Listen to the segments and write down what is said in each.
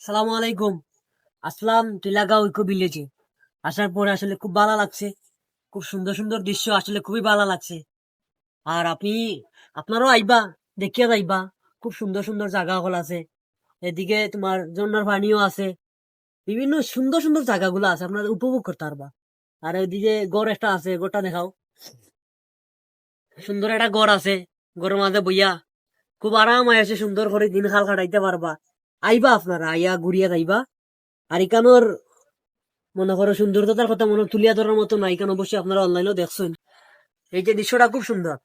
সালামু আলাইকুম। আসলাম টিলাগাঁও ইকো ভিলেজে। আসার পরে আসলে খুব ভালো লাগছে। খুব সুন্দর সুন্দর দৃশ্য আসলে খুবই ভালো লাগছে। আর আপনি, আপনারও আইবা, দেখিয়া যাইবা। খুব সুন্দর সুন্দর জায়গা হল আছে। এদিকে তোমার জন্নার পানিও আছে। বিভিন্ন সুন্দর সুন্দর জায়গাগুলো আছে। আপনারা উপভোগ করতে পারবা। আর ওইদিকে গড় একটা আছে, গড়টা দেখাও। সুন্দর একটা গড় আছে। গড়ের মাঝে বইয়া। খুব আরাম আছে সুন্দর করে দিন খাল কাটাইতে পারবা। আইবা আপনারা আইয়া ঘুরিয়া যাইবা। আর ইকানোর, মনে করো সুন্দরতার কথা মনে তুলিয়া ধরার মতো না, ইকান অবশ্যই আপনারা অনলাইনেও দেখছেন। এই যে দৃশ্যটা খুব সুন্দর।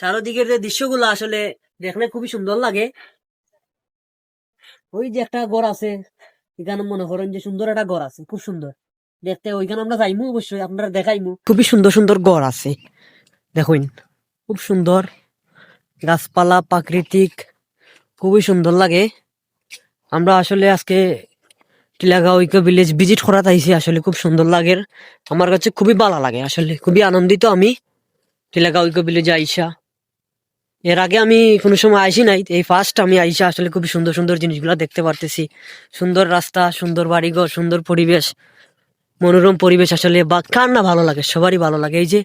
চারোদিকের যে দৃশ্যগুলো আসলে দেখলে খুবই সুন্দর লাগে। ওই যে একটা ঘর আছে এখানে মনে করেন যে সুন্দর একটা ঘর আছে, খুব সুন্দর। দেখতে ওইখানে আমরা যাইমু অবশ্যই, আপনারা দেখাইমু। খুবই সুন্দর সুন্দর ঘর আছে। দেখুন, খুব সুন্দর। গাছপালা, প্রাকৃতিক খুবই সুন্দর লাগে। আমরা আসলে আজকে টিলাগাঁও ইকো ভিলেজ ভিজিট করা তাইছি আসলে খুব সুন্দর লাগে। আমার কাছে খুবই ভালো লাগে, আসলে খুবই আনন্দিত আমি টিলাগাঁও ইকো ভিলেজে আইসা। এর আগে আমি কোনো সময় আইসি নাই, এই ফার্স্ট আমি আইসা আসলে খুবই সুন্দর সুন্দর জিনিসগুলো দেখতে পারতেছি। সুন্দর রাস্তা, সুন্দর বাড়িঘর, সুন্দর পরিবেশ, মনোরম পরিবেশ আসলে বা কার না ভালো লাগে, সবারই ভালো লাগে। এই যে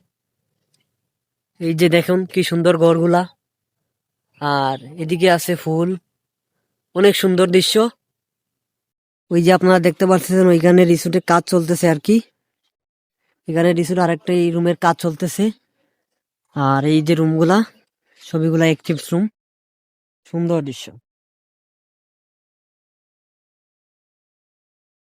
এই যে দেখুন কি সুন্দর ঘরগুলা। আর এদিকে আছে ফুল। অনেক সুন্দর দৃশ্য। ওই যে আপনারা দেখতে পাচ্ছেন ওইখানে রিসোর্টে কাজ চলতেছে আর কি। এখানে রিসোর্ট আরেকটা এই রুমের কাজ চলতেছে। আর এই যে রুমগুলা, ছবিগুলা একটিভ রুম সুন্দর দৃশ্য।